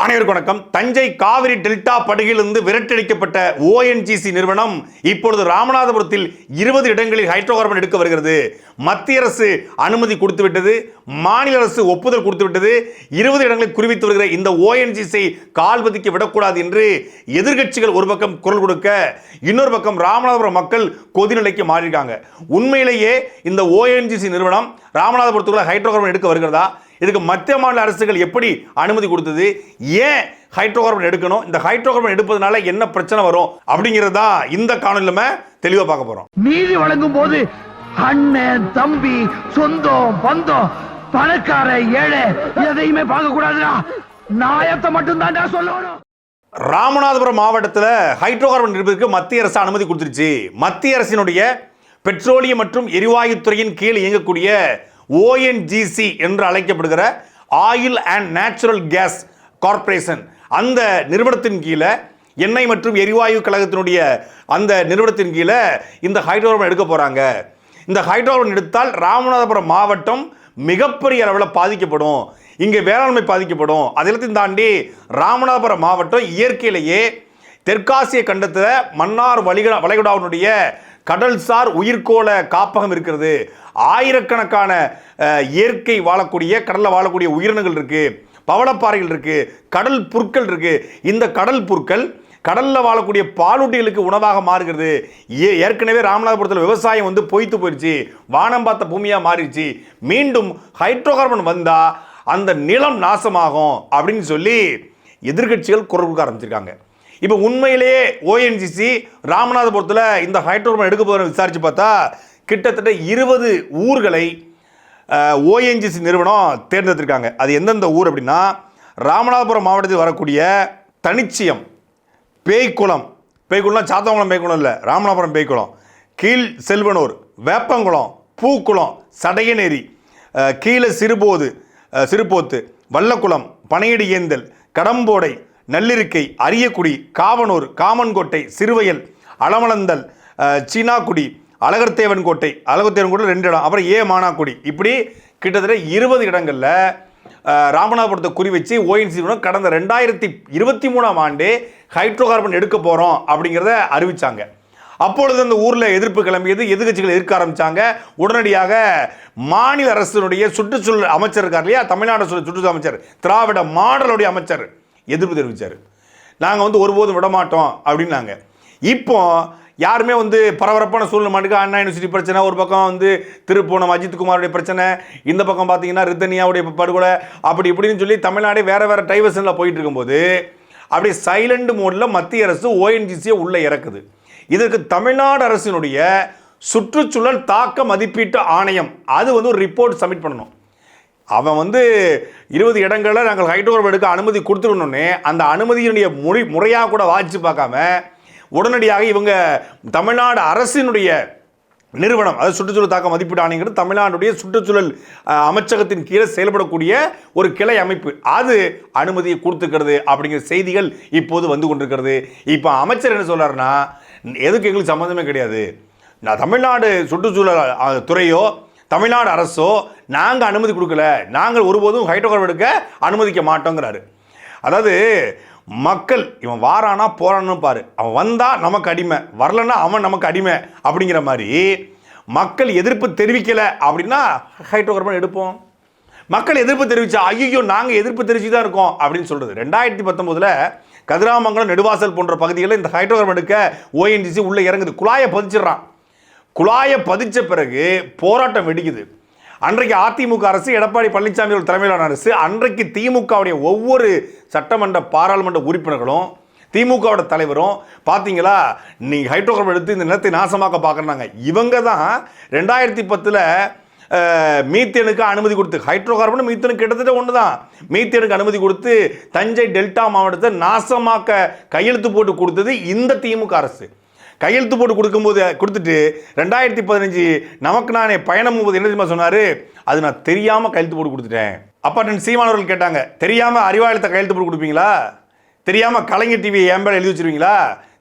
அனைவருக்கு வணக்கம். தஞ்சை காவிரி டெல்டா படுகையிலிருந்து விரட்டடிக்கப்பட்ட ஓஎன்ஜிசி நிறுவனம் இப்பொழுது ராமநாதபுரத்தில் இருபது இடங்களில் ஹைட்ரோ கார்பன் எடுக்க வருகிறது. மத்திய அரசு அனுமதி கொடுத்துவிட்டது. மாநில அரசு ஒப்புதல் கொடுத்துவிட்டது. இருபது இடங்களை குறிவித்து வருகிற இந்த ஓஎன்ஜிசி கால் பதிக்க விடக்கூடாது என்று எதிர்க்கட்சிகள் ஒரு பக்கம் குரல் கொடுக்க இன்னொரு பக்கம் ராமநாதபுரம் மக்கள் கொதிநிலைக்கு மாறியிருக்காங்க. உண்மையிலேயே இந்த ஓஎன்ஜிசி நிறுவனம் ராமநாதபுரத்துக்குள்ள ஹைட்ரோ கார்பன் எடுக்க வருகிறதா? இதுக்கு மத்திய மாநில அரசுகள் எப்படி அனுமதி கொடுத்தது? ஏன் ஹைட்ரோ கார்பன் எடுக்கணும்? இந்த ஹைட்ரோ கார்பன் எடுப்பதனால என்ன பிரச்சனை வரும்? அப்படிங்கிறதா இந்த காணொலியில் தெளிவாக பார்க்க போகிறோம் நீதி வழங்கும் போது அண்ணன் தம்பி சொந்தம் பந்தம் பணக்கார ஏழை எதையுமே பார்க்க கூடாதுடா. நாயத்தை மட்டும் தான்டா சொல்லணும். ராமநாதபுரம் மாவட்டத்தில் ஹைட்ரோ கார்பன் எடுப்பதற்கு மத்திய அரசு அனுமதி கொடுத்துருச்சு. மத்திய அரசினுடைய பெட்ரோலியம் மற்றும் எரிவாயுத்துறையின் கீழ் இயங்கக்கூடிய ஓஎன்ஜிசி என்று அழைக்கப்படுகிற oil and natural gas corporation அந்த நிறுவனத்தின் கீழே எண்ணெய் மற்றும் எரிவாயு கழகத்தினுடைய அந்த நிறுவனத்தின் கீழே இந்த ஹைட்ரோகார்பன் எடுக்க போகிறாங்க இந்த ஹைட்ரோகார்பன் எடுத்தால் ராமநாதபுரம் மாவட்டம் மிகப்பெரிய அளவில் பாதிக்கப்படும். இங்கே வேளாண்மை பாதிக்கப்படும். அதெல்லாத்தையும் தாண்டி ராமநாதபுரம் மாவட்டம் இயற்கையிலேயே தெற்காசிய கண்டத்தில் மன்னார் வலிகடா வளைகுடாவினுடைய கடல்சார் உயிர்கோள காப்பகம் இருக்கிறது. ஆயிரக்கணக்கான இயற்கை வாழக்கூடிய கடலில் வாழக்கூடிய உயிரினங்கள் இருக்குது பவளப்பாறைகள் இருக்குது கடல் புற்கள் இருக்குது இந்த கடல் புற்கள் கடலில் வாழக்கூடிய பாலூட்டிகளுக்கு உணவாக மாறுகிறது. ஏ- ஏற்கனவே ராமநாதபுரத்தில் விவசாயம் வந்து பொய்த்து போயிடுச்சு வானம் பார்த்த பூமியாக மாறிடுச்சு. மீண்டும் ஹைட்ரோ கார்பன் வந்தால் அந்த நிலம் நாசமாகும் அப்படின்னு சொல்லி எதிர்க்கட்சிகள் குரல் கொடுக்க ஆரம்பிச்சிருக்காங்க. இப்போ உண்மையிலேயே ஓஎன்ஜிசி ராமநாதபுரத்தில் இந்த ஹைட்ரோ எடுக்க போகிற விசாரித்து பார்த்தா கிட்டத்தட்ட இருபது ஊர்களை ஓஎன்ஜிசி நிறுவனம் தேர்ந்தெடுத்திருக்காங்க. அது எந்தெந்த ஊர் அப்படின்னா ராமநாதபுரம் மாவட்டத்தில் வரக்கூடிய தனிச்சியம் பேய்க்குளம். பேய்க்குளம் சாத்தங்குளம் பேய்க்குளம் இல்லை ராமநாதபுரம் பேய்க்குளம். கீழ் செல்வனூர் வேப்பங்குளம் பூக்குளம் சடையநேரி கீழே சிறுபோது சிறுபோத்து வல்லக்குளம் பனையடி ஏந்தல் கடம்போடை நல்லிருக்கை அரியக்குடி காவனூர் காமன்கோட்டை சிறுவயல் அளமலந்தல் சீனாக்குடி அழகர்தேவன் கோட்டை அழகர்தேவன் கோட்டை ரெண்டு இடம் அப்புறம் ஏ மானாக்குடி. இப்படி கிட்டத்தட்ட இருபது இடங்களில் ராமநாதபுரத்தை குறி வச்சு ஓஎன்சி கடந்த ரெண்டாயிரத்தி இருபத்தி மூணாம் ஆண்டு ஹைட்ரோ கார்பன் எடுக்க போகிறோம் அப்படிங்கிறத அறிவித்தாங்க அப்பொழுது அந்த ஊரில் எதிர்ப்பு கிளம்பியது எதிர்க்கட்சிகள் எதிர்க்க ஆரம்பித்தாங்க உடனடியாக மாநில அரசினுடைய சுற்றுச்சூழல் அமைச்சர் இருக்கார் இல்லையா? தமிழ்நாடு சுற்றுச்சூழல் அமைச்சர் திராவிட மாடலுடைய அமைச்சர். எதிர்ப்பு தெரிவித்தார் நாங்கள் வந்து ஒருபோதும் விட மாட்டோம் அப்படின்னாங்க. இப்போ யாருமே வந்து பரபரப்பான சூழ்நிலை மாட்டுக்கு அண்ணா யூனிவர்சிட்டி பிரச்சனை ஒரு பக்கம் வந்து திருப்பூனம் அஜித் குமாருடைய பிரச்சனை இந்த பக்கம் பார்த்தீங்கன்னா ரித்தனியாவுடைய படுகொலை அப்படி இப்படின்னு சொல்லி தமிழ்நாடே வேறு வேறு டைவர்ஷனில் போயிட்டு இருக்கும்போது அப்படியே சைலண்ட் மோடில் மத்திய அரசு ஓஎன்ஜிசியை உள்ளே இறக்குது. இதற்கு தமிழ்நாடு அரசினுடைய சுற்றுச்சூழல் தாக்க மதிப்பீட்டு ஆணையம் அது வந்து ஒரு ரிப்போர்ட் சப்மிட் பண்ணணும். அவன் வந்து இருபது இடங்களில் நாங்கள் ஹைட்ரோகார்பன் எடுக்க அனுமதி கொடுத்துருணுன்னே அந்த அனுமதியினுடைய முறை முறையாக கூட வாசித்து பார்க்காம உடனடியாக இவங்க தமிழ்நாடு அரசினுடைய நிறுவனம் அதாவது சுற்றுச்சூழல் தாக்க மதிப்பீடு ஆணையங்கிறது தமிழ்நாடுடைய சுற்றுச்சூழல் அமைச்சகத்தின் கீழே செயல்படக்கூடிய ஒரு கிளை அமைப்பு. அது அனுமதியை கொடுத்துக்கிறது அப்படிங்கிற செய்திகள் இப்போது வந்து கொண்டிருக்கிறது. இப்போ அமைச்சர் என்ன சொல்கிறாருன்னா எதுக்கு எங்களுக்கு சம்மந்தமே கிடையாது. நான் தமிழ்நாடு சுற்றுச்சூழல் துறையோ தமிழ்நாடு அரசோ நாங்கள் அனுமதி கொடுக்கல. நாங்கள் ஒருபோதும் ஹைட்ரோகார்பன் எடுக்க அனுமதிக்க மாட்டோங்கிறாரு. அதாவது மக்கள் இவன் வாரானா போறான்னு பாரு. அவன் வந்தால் நமக்கு அடிமை. வரலன்னா அவன் நமக்கு அடிமை அப்படிங்கிற மாதிரி மக்கள் எதிர்ப்பு தெரிவிக்கலை அப்படின்னா ஹைட்ரோகார்பன் எடுப்போம். மக்கள் எதிர்ப்பு தெரிவிச்சா ஐயோ நாங்கள் எதிர்ப்பு தெரிவிச்சு தான் இருக்கோம் அப்படின்னு சொல்கிறது ரெண்டாயிரத்தி பத்தொம்போதில் கதிராமங்கலம் நெடுவாசல் போன்ற பகுதிகளில் இந்த ஹைட்ரோகார்பன் எடுக்க ஓஎன்டிசி உள்ளே இறங்குது. குழாயை பதிச்சிடுறான். குழாயை பதிச்ச பிறகு போராட்டம் வெடிக்குது. அன்றைக்கு அதிமுக அரசு எடப்பாடி பழனிசாமி அவர்கள் தலைமையிலான அரசு அன்றைக்கு திமுகவுடைய ஒவ்வொரு சட்டமன்ற பாராளுமன்ற உறுப்பினர்களும் திமுகவோட தலைவரும் பார்த்தீங்களா நீங்கள் ஹைட்ரோகார்பன் எடுத்து இந்த நிலத்தை நாசமாக்க பார்க்குறாங்க. இவங்க தான் ரெண்டாயிரத்தி பத்தில் மீத்தேனுக்கு அனுமதி கொடுத்து ஹைட்ரோகார்பன் மீத்தேனுக்கு கிட்டத்தட்ட ஒன்று தான் மீத்தேனுக்கு அனுமதி கொடுத்து தஞ்சை டெல்டா மாவட்டத்தை நாசமாக்க கையெழுத்து போட்டு கொடுத்தது இந்த திமுக அரசு. கையெழுத்து போட்டு கொடுக்கும்போது கொடுத்துட்டு ரெண்டாயிரத்தி பதினஞ்சு நமக்கு நானே பயணம் போது என்ன தெரியுமா சொன்னாரு? அது நான் தெரியாம கையெழுத்து போட்டு கொடுத்துட்டேன். அப்பா சீமானவர்கள் கேட்டாங்க தெரியாம அறிவாலயத்தை கையெழுத்து போட்டு கொடுப்பீங்களா? தெரியாம கலைஞர் டிவி என் மேலே எழுதி வச்சிருவீங்களா?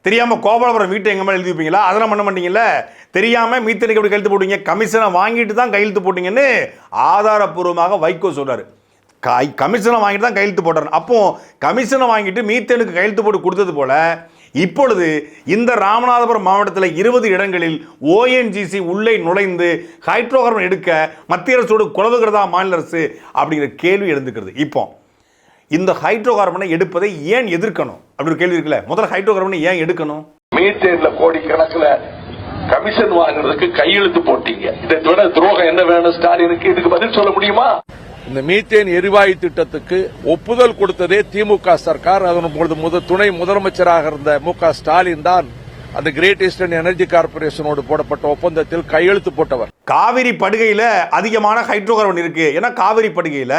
தெரியாம கோபாலபுரம் வீட்டை எங்க மேல எழுதி வைப்பீங்களா? அதெல்லாம் பண்ண மாட்டீங்கல்ல? தெரியாம மீத்தனுக்கு எப்படி கையெழுத்து போட்டீங்க கமிஷனை வாங்கிட்டு தான் கையெழுத்து போட்டீங்கன்னு ஆதாரப்பூர்வமாக வைகோ சொல்றாரு. கை கமிஷனை வாங்கிட்டு தான் கையெழுத்து போடுறாரு அப்போ கமிஷனை வாங்கிட்டு மீத்தனுக்கு கையெழுத்து போட்டு கொடுத்தது போல இப்பொழுது இந்த ராமநாதபுரம் மாவட்டத்தில் இருபது இடங்களில் ஓஎன்ஜிசி உள்ளே நுழைந்து ஹைட்ரோ கார்பன் எடுக்க மத்திய அரசோடு குலவுகிறதா மாநில அரசு அப்படிங்கிற கேள்வி எழுந்துக்கிறது. இப்போ இந்த ஹைட்ரோ கார்பனை எடுப்பதை ஏன் எதிர்க்கணும்? அப்படி ஒரு கேள்வி இருக்குல்ல. முதல்ல ஹைட்ரோ கார்பனை ஏன் எடுக்கணும்? மீத்தேன்ல கோடிக்கணக்குல கமிஷன் வாங்குறதுக்கு கையெழுத்து போட்டீங்க. இதை விட துரோகம் என்ன வேணும் ஸ்டாலினுக்கு? இதுக்கு பதில் சொல்ல முடியுமா? இந்த மீத்தேன் எரிவாயு திட்டத்துக்கு ஒப்புதல் கொடுத்ததே திமுக சர்க்கார். அதன் பொழுது முதல் துணை முதலமைச்சராக இருந்த மு க ஸ்டாலின் தான் அந்த கிரேட் ஈஸ்டர்ன் எனர்ஜி கார்பரேஷனோடு போடப்பட்ட ஒப்பந்தத்தில் கையெழுத்து போட்டவர். காவிரி படுகையில் அதிகமான ஹைட்ரோ கார்பன் இருக்கு. ஏன்னா காவிரி படுகையில்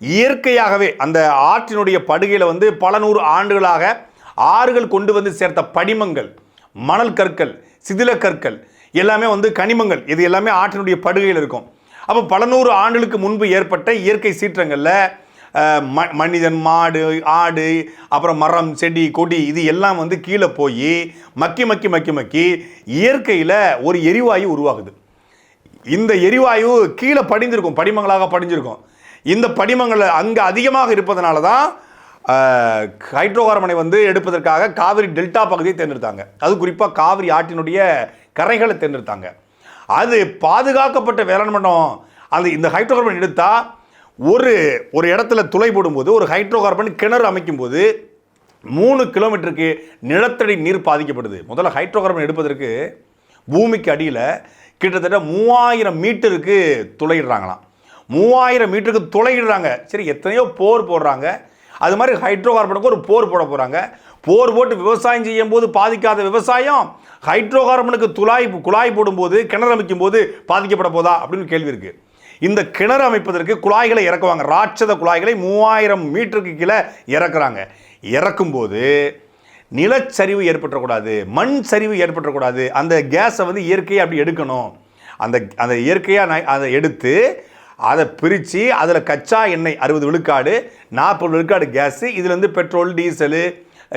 இயற்கையாகவே அந்த ஆற்றினுடைய படுகையில் வந்து பல நூறு ஆண்டுகளாக ஆறுகள் கொண்டு வந்து சேர்த்த படிமங்கள் மணல் கற்கள் சிதில கற்கள் எல்லாமே வந்து கனிமங்கள். இது எல்லாமே ஆற்றினுடைய படுகையில் இருக்கும். அப்போ பல நூறு ஆண்டுகளுக்கு முன்பு ஏற்பட்ட இயற்கை சீற்றங்களில் ம- மனிதன் மாடு ஆடு அப்புறம் மரம் செடி கொடி இது எல்லாம் வந்து கீழே போய் மக்கி மக்கி மக்கி மக்கி இயற்கையில் ஒரு எரிவாயு உருவாகுது. இந்த எரிவாயு கீழே படிந்திருக்கும் படிமங்களாக படிஞ்சிருக்கும் இந்த படிமங்கள் அங்கே அதிகமாக இருப்பதனால தான் ஹைட்ரோ கார்பனை வந்து எடுப்பதற்காக காவிரி டெல்டா பகுதியை தேர்ந்தெடுத்தாங்க. அது குறிப்பாக காவிரி ஆற்றினுடைய கரைகளை தேர்ந்தெடுத்தாங்க. அது பாதுகாக்கப்பட்ட வேளாண் மண்டம். அது இந்த ஹைட்ரோ கார்பன் எடுத்தால் ஒரு ஒரு இடத்துல துளை போடும்போது ஒரு ஹைட்ரோ கார்பன் கிணறு அமைக்கும்போது மூணு கிலோமீட்டருக்கு நிலத்தடி நீர் பாதிக்கப்படுது. முதல்ல ஹைட்ரோ கார்பன் எடுப்பதற்கு பூமிக்கு அடியில் கிட்டத்தட்ட மூவாயிரம் மீட்டருக்கு துளையிடுறாங்களாம். மூவாயிரம் மீட்டருக்கு துளையிடுறாங்க. சரி எத்தனையோ போர் போடுறாங்க. அது மாதிரி ஹைட்ரோ கார்பனுக்கு ஒரு போர் போட போகிறாங்க போர் போட்டு விவசாயம் செய்யும் போது பாதிக்காத விவசாயம் ஹைட்ரோ கார்பனுக்கு துளாய் குழாய் போடும்போது கிணறு அமைக்கும் போது பாதிக்கப்பட போதா அப்படின்னு கேள்வி இருக்குது இந்த கிணறு அமைப்பதற்கு குழாய்களை இறக்குவாங்க. ராட்சத குழாய்களை மூவாயிரம் மீட்டருக்கு கீழே இறக்குறாங்க. இறக்கும்போது நிலச்சரிவு ஏற்பட்டுறக்கூடாது மண் சரிவு ஏற்பட்டுறக்கூடாது. அந்த கேஸை வந்து இயற்கையாக அப்படி எடுக்கணும்? அந்த அந்த இயற்கையாக அதை எடுத்து அதை பிரித்து அதில் கச்சா எண்ணெய் அறுபது விழுக்காடு நாற்பது விழுக்காடு கேஸு இதுலேருந்து பெட்ரோல் டீசலு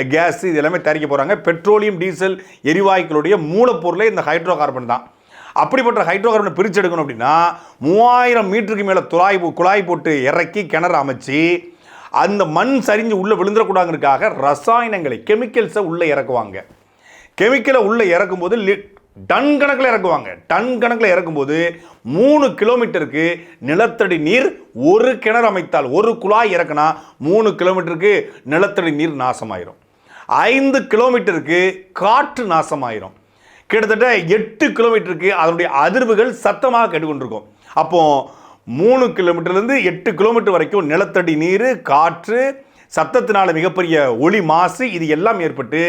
கேஸ் இது எல்லாமே தயாரிக்க போகிறாங்க பெட்ரோலியம் டீசல் எரிவாயுக்களுடைய மூலப்பொருளே இந்த ஹைட்ரோ கார்பன் தான். அப்படிப்பட்ட ஹைட்ரோ கார்பனை பிரித்து எடுக்கணும் அப்படின்னா மூவாயிரம் மீட்டருக்கு மேலே துளாய் குழாய் போட்டு இறக்கி கிணறு அமைச்சு அந்த மண் சரிஞ்சு உள்ளே விழுந்துடக்கூடாதுங்கிறதுக்காக ரசாயனங்களை கெமிக்கல்ஸை உள்ளே இறக்குவாங்க. கெமிக்கலை உள்ளே இறக்கும்போது லி- டன் கணக்கில் இறக்குவாங்க. டன் கணக்கில் இறக்கும்போது மூணு கிலோமீட்டருக்கு நிலத்தடி நீர் ஒரு கிணறு அமைத்தால் ஒரு குழாய் இறக்குனா மூணு கிலோமீட்டருக்கு நிலத்தடி நீர் நாசமாயிரும். ஐந்து கிலோமீட்டருக்கு காற்று நாசமாயிரும். கிட்டத்தட்ட எட்டு கிலோமீட்டருக்கு அதனுடைய அதிர்வுகள் சத்தமாக கேட்டுக்கொண்டிருக்கும். அப்போது மூணு கிலோமீட்டர்லேருந்து எட்டு கிலோமீட்டர் வரைக்கும் நிலத்தடி நீர் காற்று சத்தத்தினால் மிகப்பெரிய ஒளி மாசு இது எல்லாம் ஏற்பட்டு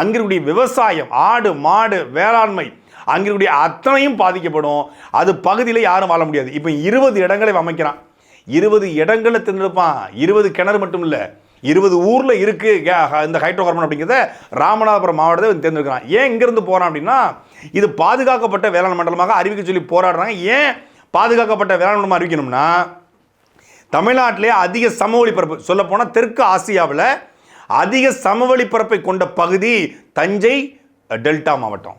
அங்கிருடைய விவசாயம் ஆடு மாடு வேளாண்மை அங்கிருக்கூடிய அத்தனையும் பாதிக்கப்படும். அது பகுதியில் யாரும் வாழ முடியாது. இப்போ இருபது இடங்களை அமைக்கிறான். இருபது இடங்களை தேர்ந்தெடுப்பான். இருபது கிணறு மட்டும் இல்லை. இருபது ஊரில் இருக்குது கே- இந்த ஹைட்ரோ கார்பன் அப்படிங்கிறத ராமநாதபுரம் மாவட்டத்தை வந்து தேர்ந்தெடுக்கிறான் ஏன் இங்கேருந்து போகிறான் அப்படின்னா இது பாதுகாக்கப்பட்ட வேளாண் மண்டலமாக அறிவிக்க சொல்லி போராடுறாங்க. ஏன் பாதுகாக்கப்பட்ட வேளாண் மண்டலம் அறிவிக்கணும்னா தமிழ்நாட்டிலே அதிக சமவெளி பரப்பு சொல்லப்போனால் தெற்கு ஆசியாவில் அதிக சமவெளி பரப்பை கொண்ட பகுதி தஞ்சை டெல்டா மாவட்டம்.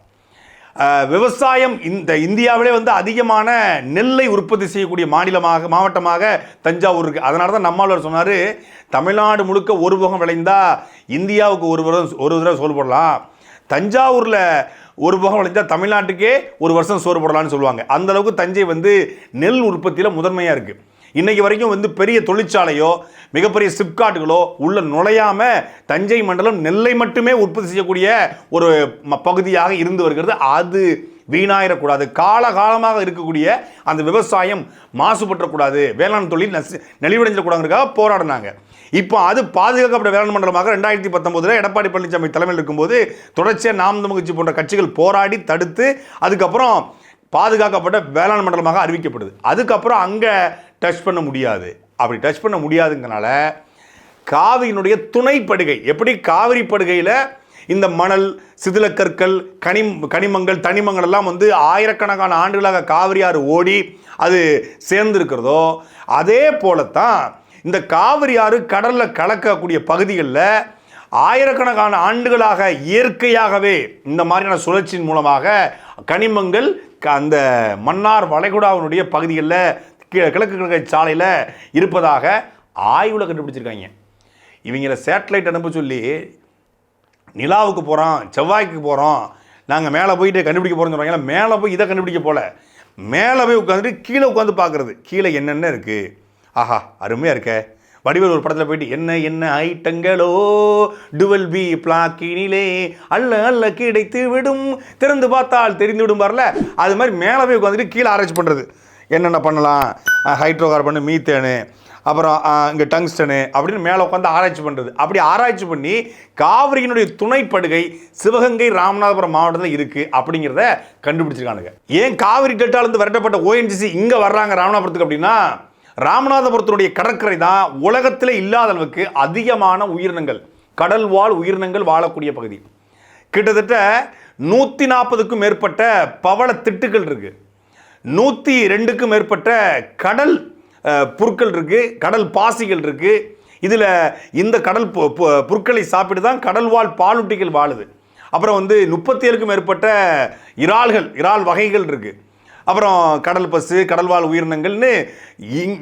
விவசாயம் இந்த இந்தியாவிலே வந்து அதிகமான நெல்லை உற்பத்தி செய்யக்கூடிய மாநிலமாக மாவட்டமாக தஞ்சாவூர் இருக்குது அதனால தான் நம்மாழ்வார் சொன்னார் தமிழ்நாடு முழுக்க ஒரு போகம் விளைந்தா இந்தியாவுக்கு ஒரு வருடம் ஒரு தடவை சோறு போடலாம். தஞ்சாவூரில் ஒரு போகம் விளைஞ்சால் தமிழ்நாட்டுக்கே ஒரு வருஷம் சோறு போடலாம்னு சொல்லுவாங்க. அந்த அளவுக்கு தஞ்சை வந்து நெல் உற்பத்தியில் முதன்மையாக இருக்குது இன்றைக்கு வரைக்கும் வந்து பெரிய தொழிற்சாலையோ மிகப்பெரிய சிப்காட்டுகளோ உள்ள நுழையாமல் தஞ்சை மண்டலம் நெல்லை மட்டுமே உற்பத்தி செய்யக்கூடிய ஒரு ம- பகுதியாக இருந்து வருகிறது. அது வீணாயிடக்கூடாது காலகாலமாக இருக்கக்கூடிய அந்த விவசாயம் மாசுபற்றக்கூடாது வேளாண் தொழில் நசி நெளிவடைஞ்சிடக்கூடாதுக்காக போராடினாங்க. இப்போ அது பாதுகாக்கப்பட்ட வேளாண் மண்டலமாக ரெண்டாயிரத்தி பத்தொம்போதில் எடப்பாடி பழனிசாமி தலைமையில் இருக்கும்போது தொடர்ச்சியாக நாம் தமிழ்ச்சி போன்ற கட்சிகள் போராடி தடுத்து அதுக்கப்புறம் பாதுகாக்கப்பட்ட வேளாண் மண்டலமாக அறிவிக்கப்படுது. அதுக்கப்புறம் அங்கே டச் பண்ண முடியாது. அப்படி டச் பண்ண முடியாதுங்கனால காவிரியினுடைய துணை படுகை எப்படி காவிரி படுகையில் இந்த மணல் சிதிலக்கற்கள் கனி கனிமங்கள் தனிமங்கள் எல்லாம் வந்து ஆயிரக்கணக்கான ஆண்டுகளாக காவிரி ஆறு ஓடி அது சேர்ந்துருக்கிறதோ அதே போலத்தான் இந்த காவிரி ஆறு கடலில் கலக்கக்கூடிய பகுதிகளில் ஆயிரக்கணக்கான ஆண்டுகளாக இயற்கையாகவே இந்த மாதிரியான சுழற்சியின் மூலமாக கனிமங்கள் அந்த மன்னார் வளைகுடாவினுடைய பகுதிகளில் கிழக்கு கிழக்கு சாலையில் இருப்பதாக ஆய்வில் கண்டுபிடிச்சிருக்காங்க. இவங்கள சேட்டலைட் அனுப்ப சொல்லி நிலாவுக்கு போகிறோம் செவ்வாய்க்கு போகிறோம் நாங்கள் மேலே போயிட்டு கண்டுபிடிக்க போகிறோம்னு சொல்கிறாங்க மேலே போய் இதை கண்டுபிடிக்க போல. மேலே போய் உட்காந்துட்டு கீழே உட்காந்து பார்க்குறது. கீழே என்னென்ன இருக்குது ஆஹா அருமையாக இருக்கே. வடிவேல் ஒரு படத்தில் போயிட்டு என்ன என்ன ஐட்டங்களோ டுவெல் பி பிளாக்கினிலே அல்ல அல்ல கிடைத்து விடும் திறந்து பார்த்தால் தெரிந்து விடும் வரல அது மாதிரி மேலே போய் உட்காந்துட்டு கீழே ஆராய்ச்சி பண்ணுறது என்னென்ன பண்ணலாம்? ஹைட்ரோ கார்பனு மீத்தேனு அப்புறம் இங்கே டங்ஸ்டனு அப்படின்னு மேலே உட்காந்து ஆராய்ச்சி பண்ணுறது அப்படி ஆராய்ச்சி பண்ணி காவிரியினுடைய துணைப்படுகை சிவகங்கை ராமநாதபுரம் மாவட்டத்தில் இருக்குது அப்படிங்கிறத கண்டுபிடிச்சிருக்கானுங்க. ஏன் காவிரி டெல்டாலேருந்து விரட்டப்பட்ட ஓஎன்ஜிசி இங்கே வர்றாங்க ராமநாதபுரத்துக்கு அப்படின்னா ராமநாதபுரத்தினுடைய கடற்கரை தான் உலகத்தில் இல்லாத அளவுக்கு அதிகமான உயிரினங்கள் கடல் வாழ் உயிரினங்கள் வாழக்கூடிய பகுதி. கிட்டத்தட்ட நூற்றி நாற்பதுக்கும் மேற்பட்ட பவள திட்டுகள் இருக்குது நூற்றி ரெண்டுக்கும் மேற்பட்ட கடல் புற்கள் இருக்குது கடல் பாசிகள் இருக்குது இதில் இந்த கடல் பு- பு- புற்களை சாப்பிட்டு தான் கடல் வாழ் பாலூட்டிகள் வாழுது. அப்புறம் வந்து முப்பத்தி ஏழுக்கும் மேற்பட்ட இறால்கள் இறால் வகைகள் இருக்குது அப்புறம் கடல் பசு கடல்வாழ் உயிரினங்கள்னு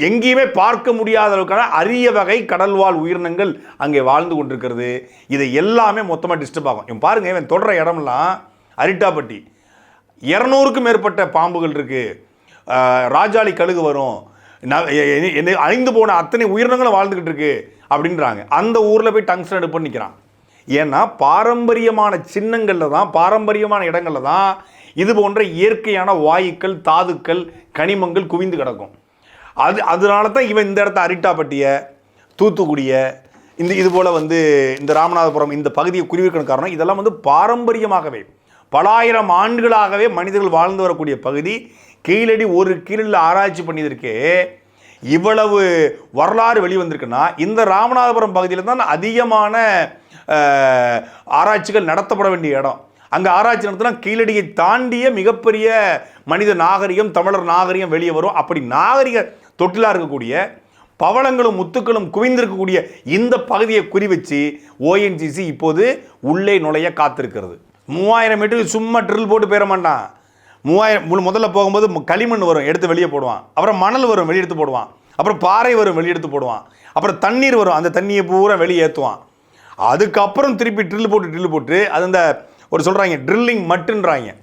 எங்கேயுமே பார்க்க முடியாத அளவுக்கான அரிய வகை கடல்வாழ் உயிரினங்கள் அங்கே வாழ்ந்து கொண்டிருக்கிறது. இதை எல்லாமே மொத்தமாக டிஸ்டர்ப் ஆகும். இவன் பாருங்கள் இவன் தொடர இடம்லாம் அரிட்டாப்பட்டி. இரநூறுக்கும் மேற்பட்ட பாம்புகள் இருக்குது ராஜாளி கழுகு வரும். ந- என்ன- அழிந்து போன அத்தனை உயிரினங்களும் வாழ்ந்துக்கிட்டு இருக்கு அப்படின்றாங்க. அந்த ஊரில் போய் டங்ஸ்டன் எடுப்பு நிற்கிறான் ஏன்னா பாரம்பரியமான சின்னங்களில் தான் பாரம்பரியமான இடங்களில் தான் இது போன்ற இயற்கையான வாயுக்கள் தாதுக்கள் கனிமங்கள் குவிந்து கிடக்கும். அது அதனால தான் இவன் இந்த இடத்த அரிட்டாப்பட்டிய தூத்துக்குடியை இந்த இது போல் வந்து இந்த ராமநாதபுரம் இந்த பகுதியை குறிவிக்கணும் காரணம் இதெல்லாம் வந்து பாரம்பரியமாகவே பலாயிரம் ஆண்டுகளாகவே மனிதர்கள் வாழ்ந்து வரக்கூடிய பகுதி கீழடி ஒரு கீழில் ஆராய்ச்சி பண்ணியதற்கு இவ்வளவு வரலாறு வெளிவந்திருக்குன்னா இந்த ராமநாதபுரம் பகுதியில் தான் அதிகமான ஆராய்ச்சிகள் நடத்தப்பட வேண்டிய இடம். அங்கே ஆராய்ச்சி நடத்தினா கீழடியை தாண்டிய மிகப்பெரிய மனித நாகரிகம் தமிழர் நாகரிகம் வெளியே வரும். அப்படி நாகரிக தொட்டிலாக இருக்கக்கூடிய பவளங்களும் முத்துக்களும் குவிந்திருக்கக்கூடிய இந்த பகுதியை குறிவச்சு ஓஎன்ஜிசி இப்போது உள்ளே நுழைய காத்திருக்கிறது. மூவாயிரம் மீட்டருக்கு சும்மா ட்ரில் போட்டு போயிட மாட்டான். மூவாயிரம் முதல்ல போகும்போது களிமண் வரும் எடுத்து வெளியே போடுவான். அப்புறம் மணல் வரும் வெளியே எடுத்து போடுவான். அப்புறம் பாறை வரும் வெளியே எடுத்து போடுவான். அப்புறம் தண்ணீர் வரும் அந்த தண்ணியை பூரா வெளியே ஏற்றுவான் அதுக்கப்புறம் திருப்பி ட்ரில் போட்டு ட்ரில் போட்டு அது அந்த ஒரு சொல்கிறாங்க ட்ரில்லிங் மட்டுன்றாங்க.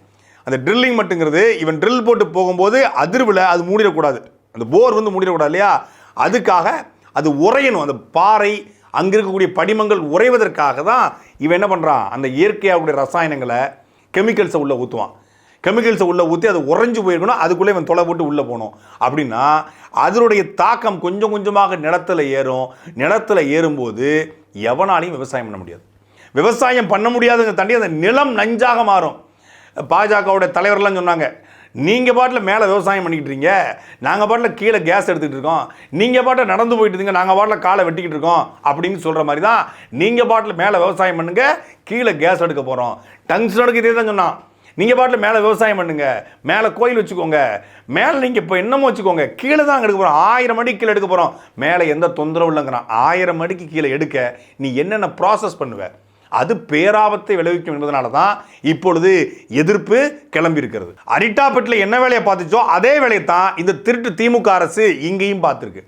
அந்த ட்ரில்லிங் மட்டுங்கிறது இவன் ட்ரில் போட்டு போகும்போது அதிர்வில் அது மூடிடக்கூடாது. அந்த போர் வந்து மூடிடக்கூடாது இல்லையா? அதுக்காக அது உறையணும். அந்த பாறை அங்கே இருக்கக்கூடிய படிமங்கள் உறைவதற்காக தான் இவன் என்ன பண்ணுறான் அந்த இயற்கையாகக்கூடிய ரசாயனங்களை கெமிக்கல்ஸை உள்ளே ஊற்றுவான் கெமிக்கல்ஸை உள்ளே ஊற்றி அது உறைஞ்சு போயிருக்கணும் அதுக்குள்ளே இவன் தொலை போட்டு உள்ளே போகணும். அப்படின்னா அதனுடைய தாக்கம் கொஞ்சம் கொஞ்சமாக நிலத்தில் ஏறும். நிலத்தில் ஏறும்போது எவனாலையும் விவசாயம் பண்ண முடியாது. விவசாயம் பண்ண முடியாதுங்க தாண்டி அந்த நிலம் நஞ்சாக மாறும். பாஜகவுடைய தலைவர்லாம் சொன்னாங்க நீங்கள் பாட்டில் மேலே விவசாயம் பண்ணிக்கிட்டு இருக்கீங்க. நாங்கள் பாட்டில் கீழே கேஸ் எடுத்துக்கிட்டு இருக்கோம். நீங்கள் பாட்டில் நடந்து போயிட்டு இருந்தீங்க. நாங்கள் பாட்டில் காலை வெட்டிக்கிட்டு இருக்கோம். அப்படின்னு சொல்கிற மாதிரி தான் நீங்கள் பாட்டில் மேலே விவசாயம் பண்ணுங்க. கீழே கேஸ் எடுக்க போகிறோம் டங்ஸ் எடுக்க இதே தான் சொன்னான். நீங்கள் பாட்டில் மேலே விவசாயம் பண்ணுங்க. மேலே கோயில் வச்சுக்கோங்க. மேலே நீங்கள் இப்போ என்னமோ வச்சுக்கோங்க. கீழே தான் எடுக்க போகிறோம் ஆயிரம் அடிக்கு கீழே எடுக்க போகிறோம் மேலே எந்த தொந்தரவும் இல்லைங்கிறான். ஆயிரம் அடிக்கு கீழே எடுக்க நீ என்னென்ன ப்ராசஸ் பண்ணுவ? அது பேராபத்தை விளைவிக்கும் என்பதனால தான் இப்பொழுது எதிர்ப்பு கிளம்பி இருக்கிறது அரிட்டாப்பட்டில் என்ன வேலையை பார்த்துச்சோ அதே வேலையை தான் இந்த திருட்டு திமுக அரசு இங்கேயும் பார்த்துருக்கு.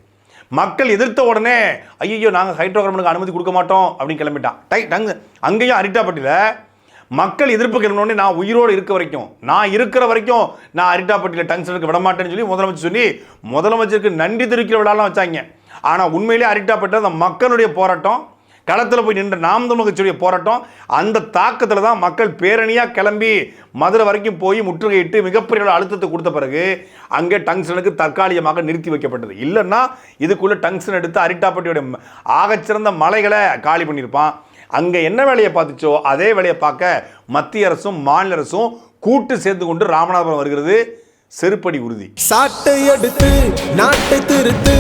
மக்கள் எதிர்த்த உடனே ஐயோ நாங்கள் ஹைட்ரோ கார்பனுக்கு அனுமதி கொடுக்க மாட்டோம் அப்படின்னு கிளம்பிட்டான். டை டங்கு அங்கேயும் அரிட்டாப்பட்டியில் மக்கள் எதிர்ப்பு கிளம்பினோடனே நான் உயிரோடு இருக்க வரைக்கும் நான் இருக்கிற வரைக்கும் நான் அரிட்டாப்பட்டியில் டங்ஸ்டனுக்கு விட மாட்டேன்னு சொல்லி முதலமைச்சர் சொல்லி முதலமைச்சருக்கு நன்றி தெரிவிக்கிற விழாலாம் வச்சாங்க. ஆனால் உண்மையிலே அரிட்டாப்பட்ட அந்த மக்களுடைய போராட்டம் களத்தில் போய் நின்ற நாம் தமிழ் கட்சியுடைய போராட்டம் அந்த தாக்கத்தில் தான் மக்கள் பேரணியாக கிளம்பி மதுரை வரைக்கும் போய் முற்றுகையிட்டு மிகப்பெரிய அழுத்தத்தை கொடுத்த பிறகு அங்கே டங்ஷனுக்கு தற்காலிகமாக நிறுத்தி வைக்கப்பட்டது. இல்லைன்னா இதுக்குள்ளே டங்ஷன் எடுத்து அரிட்டாப்பட்டியோட ஆகச்சிறந்த மலைகளை காலி பண்ணியிருப்பான். அங்கே என்ன வேலையை பார்த்துச்சோ அதே வேலையை பார்க்க மத்திய அரசும் மாநில அரசும் கூட்டு சேர்ந்து கொண்டு ராமநாதபுரம் வருகிறது. செருப்படி உறுதி. சாட்டை எடுத்து நாட்டை திருத்து.